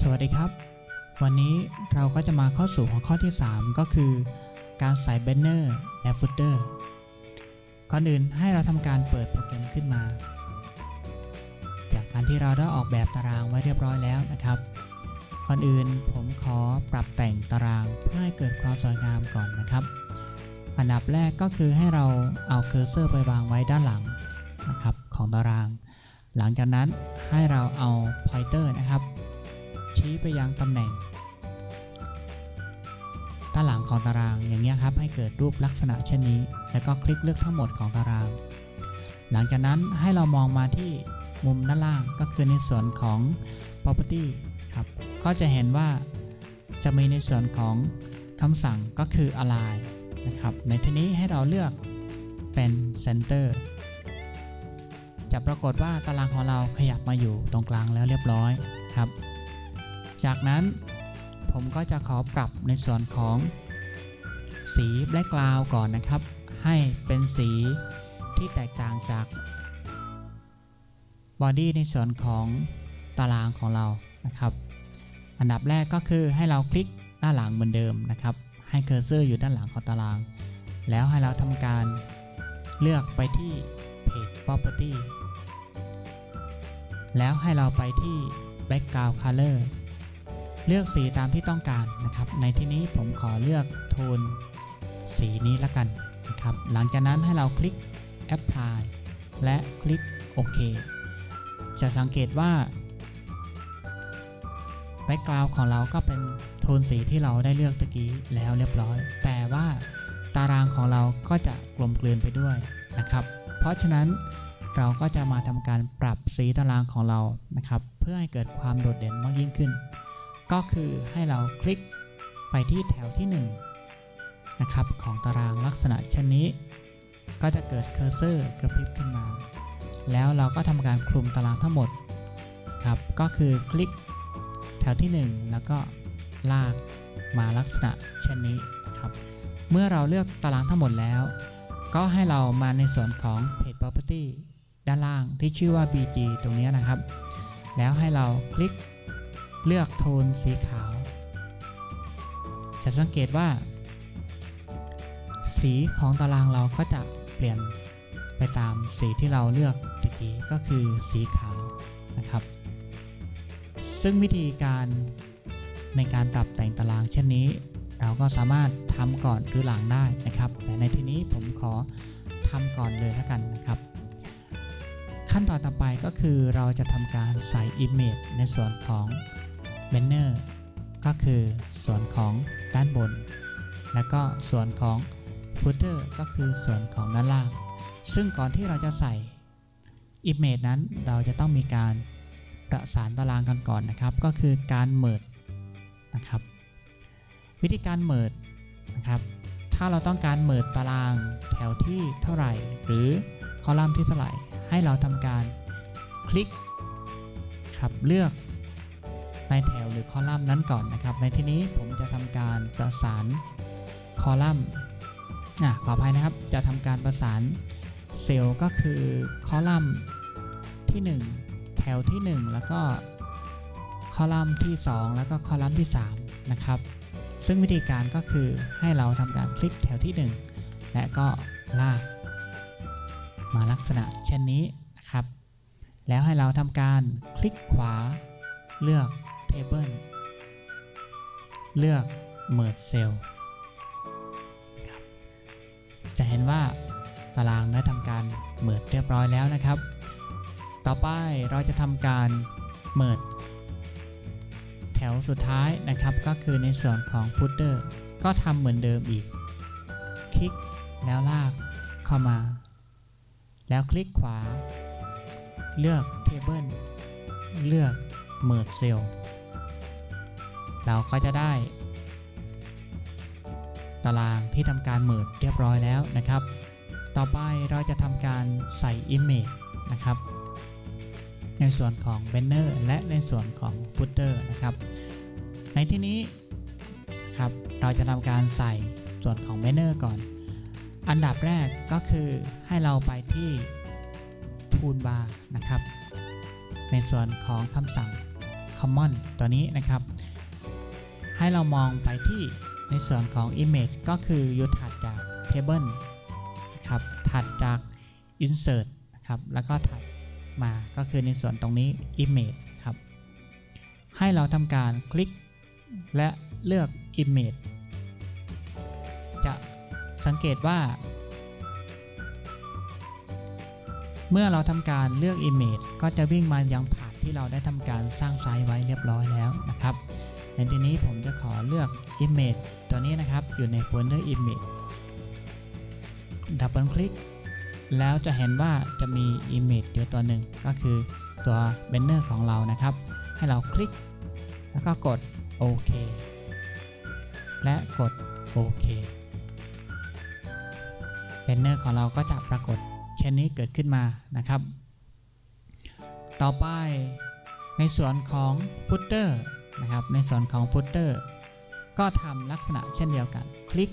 สวัสดีครับ วันนี้เราก็จะมาเข้าสู่หัวข้อที่ 3 ก็คือ การใส่แบนเนอร์และฟุตเตอร์ก่อนอื่นให้เราทำการเปิดโปรแกรมขึ้นมา จากการที่เราได้ออกแบบตารางไว้เรียบร้อยแล้วนะครับก่อนอื่นผมขอปรับแต่งตารางเพื่อให้เกิดความสวยงามก่อนนะครับ อันดับแรกก็คือให้เราเอาเคอร์เซอร์ไปวางไว้ด้านหลังนะครับของตาราง หลังจากนั้นให้เราเอา pointer นะครับ ชี้ไปยังตำแหน่ง ด้านหลังของตารางอย่างนี้ยครับให้เกิดรูปลักษณะเช่นนี้ แล้วก็คลิกเลือกทั้งหมดของตาราง หลังจากนั้นให้เรามองมาที่มุมด้านล่างก็คือในส่วนของ property ครับก็จะเห็นว่าจะมีในส่วนของคำสั่งก็คือ align นะครับในที่นี้ให้เราเลือกเป็น center จะปรากฏว่าตารางของเราขยับมาอยู่ตรงกลางแล้วเรียบร้อยครับ จากนั้นผมก็จะขอปรับในส่วนของสี background ก่อนนะครับ ให้เป็นสีที่แตกต่างจาก body ในส่วนของตารางของเรานะครับ อันดับแรกก็คือให้เราคลิกด้านหลังเหมือนเดิมนะครับ ให้เคอร์เซอร์อยู่ด้านหลังของตาราง แล้วให้เราทำการเลือกไปที่ page property แล้วให้เราไปที่ background color เลือกสีตามที่ต้องการนะครับ ในที่นี้ผมขอเลือกโทนสีนี้ละกันนะครับ หลังจากนั้นให้เราคลิก apply และคลิกโอเคจะสังเกตว่า background ของเราก็เป็นโทนสีที่เราได้เลือกตะกี้แล้วเรียบร้อย แต่ว่าตารางของเราก็จะกลมกลืนไปด้วยนะครับ เพราะฉะนั้นเราก็จะมาทำการปรับสีตารางของเรานะครับ เพื่อให้เกิดความโดดเด่นมากยิ่งขึ้น ก็คือให้เราคลิกไปที่แถวที่ 1 นะครับ ของตารางลักษณะเช่นนี้ ก็จะเกิดเคอร์เซอร์กระพริบขึ้นมา แล้วเราก็ทำการคลุมตารางทั้งหมดครับก็คือคลิกแถวที่ 1 แล้วก็ลากมาลักษณะเช่นนี้ครับ เมื่อเราเลือกตารางทั้งหมดแล้ว ก็ให้เรามาในส่วนของ Page Property ด้านล่างที่ชื่อว่า BG ตรงนี้นะครับ แล้วให้เราคลิก เลือกโทนสีขาว จะสังเกตว่า สีของตารางเราก็จะเปลี่ยนไปตามสีที่เราเลือกตะกี้ก็คือสีขาวนะครับ ซึ่งวิธีการในการปรับแต่งตารางเช่นนี้ เราก็สามารถทำก่อนหรือหลังได้นะครับ แต่ในที่นี้ผมขอทำก่อนเลยแล้วกันนะครับ ขั้นตอนต่อไปก็คือเราจะทำการใส่ Image ในส่วนของ Banner ก็คือส่วนของด้านบน แล้วก็ส่วนของ Footer ก็คือส่วนของด้านล่าง ซึ่งก่อนที่เราจะใส่ Image นั้นเราจะต้องมีการประสานตารางกันก่อนนะครับ ก็คือการเมิดนะครับ วิธีการเมิดนะครับ ถ้าเราต้องการเมิดตารางแถวที่เท่าไหร่ หรือคอลัมน์ที่เท่าไหร่ ให้เราทำการคลิกครับเลือก ในแถวหรือคอลัมน์นั้นก่อนนะครับ ในที่นี้ผมจะทำการประสานคอลัมน์อะขออภัยนะครับ จะทำการประสานเซลล์ก็คือคอลัมน์ที่ 1 แถวที่ 1 แล้วก็คอลัมน์ที่ 2 แล้วก็คอลัมน์ที่ 3 นะครับ ซึ่งวิธีการก็คือให้เราทำการคลิกแถวที่ 1 และก็ลาก มาลักษณะเช่นนี้นะครับ แล้วให้เราทำการคลิกขวาเลือก Table เลือก Merge Cell จะเห็นว่าตารางได้ทำการ Merge เรียบร้อยแล้วนะครับ ต่อไปเราจะทำการ Merge แถวสุดท้ายนะครับก็คือในส่วนของ Footer ก็ทำเหมือนเดิมอีก คลิกแล้วลากเข้ามา แล้วคลิกขวา เลือก Table เลือก Merge Cell เราก็จะได้ ตารางที่ทำการ Merge เรียบร้อยแล้วนะครับ ต่อไปเราจะทำการใส่ Image นะครับ ในส่วนของ Banner และในส่วนของ Footer นะครับ ในที่นี้ครับเราจะทำการใส่ส่วนของ Banner ก่อน อันดับแรกก็คือให้เราไปที่ Toolbar นะครับ ในส่วนของคำสั่ง common ตัวนี้นะครับ ให้เรามองไปที่ในส่วนของ image ก็คืออยู่ถัดจาก table นะครับ ถัดจาก insert นะครับ แล้วก็ถัดมาก็คือในส่วนตรงนี้ image ครับ ให้เราทำการคลิกและเลือก image จะสังเกตว่า เมื่อเราทำการเลือก image ก็จะวิ่งมายังผ่านที่เราได้ทำการสร้างไซต์ไว้เรียบร้อยแล้วนะครับ ในที่นี้ผมจะขอเลือก image ตัวนี้นะครับ อยู่ในโฟลเดอร์ image ดับเบิลคลิก แล้วจะเห็นว่าจะมี image เดียวตัวหนึ่งก็คือตัว banner ของเรานะครับ ให้เราคลิก แล้วก็กดโอเคและกดโอเค banner ของเราก็จะปรากฏเช่นนี้เกิดขึ้นมานะครับ ต่อไปในส่วนของ footer นะครับ ในส่วนของ footer ก็ทำลักษณะเช่นเดียวกัน คลิก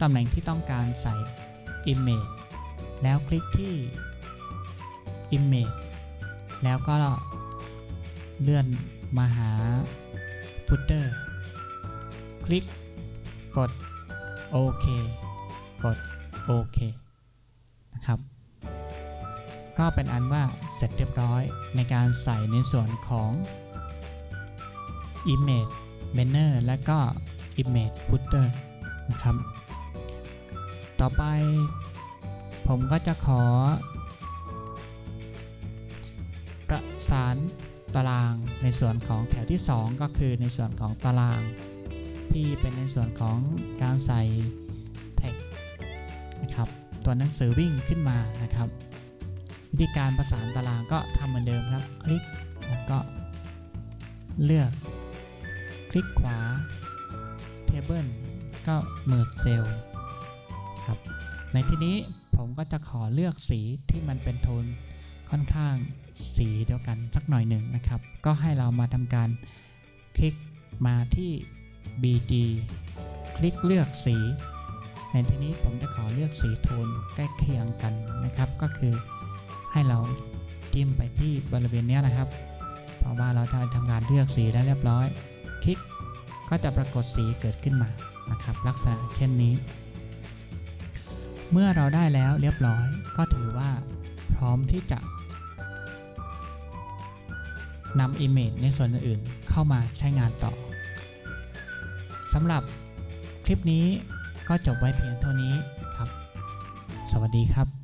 ตำแหน่งที่ต้องการใส่ image แล้วคลิกที่ image แล้วก็เลื่อนมาหา footer คลิกกดโอเคกดโอเคนะครับ ก็เป็นอันว่าเสร็จเรียบร้อยในการใส่ในส่วนของ image banner และก็ image footer นะครับ ต่อไปผมก็จะขอ ประสานตารางในส่วนของแถวที่ 2 ก็คือในส่วนของตาราง ที่เป็นในส่วนของการใส่แท็กนะครับตัวหนังสือวิ่งขึ้นมานะครับ วิธีการประสานตารางก็ทำเหมือนเดิมครับ คลิกแล้วก็เลือก คลิกขวา Table ก็เมิร์เซลครับ ในที่นี้ผมก็จะขอเลือกสีที่มันเป็นโทนค่อนข้างสีเดียวกันสักหน่อยหนึ่งนะครับ ก็ให้เรามาทำการคลิกมาที่ BD คลิกเลือกสี ในที่นี้ผมจะขอเลือกสีโทนใกล้เคียงกันนะครับ ก็คือให้เราจิ้มไปที่บริเวณนี้นะครับ เพราะว่าเราทำการเลือกสีแล้วเรียบร้อย คลิกก็จะปรากฏสีเกิดขึ้นมานะครับ ลักษณะเช่นนี้ เมื่อเราได้แล้วเรียบร้อยก็ถือว่าพร้อมที่จะนำ Image ในส่วนอื่นๆเข้ามาใช้งานต่อสำหรับคลิปนี้ก็จบไว้เพียงเท่านี้ครับ สวัสดีครับ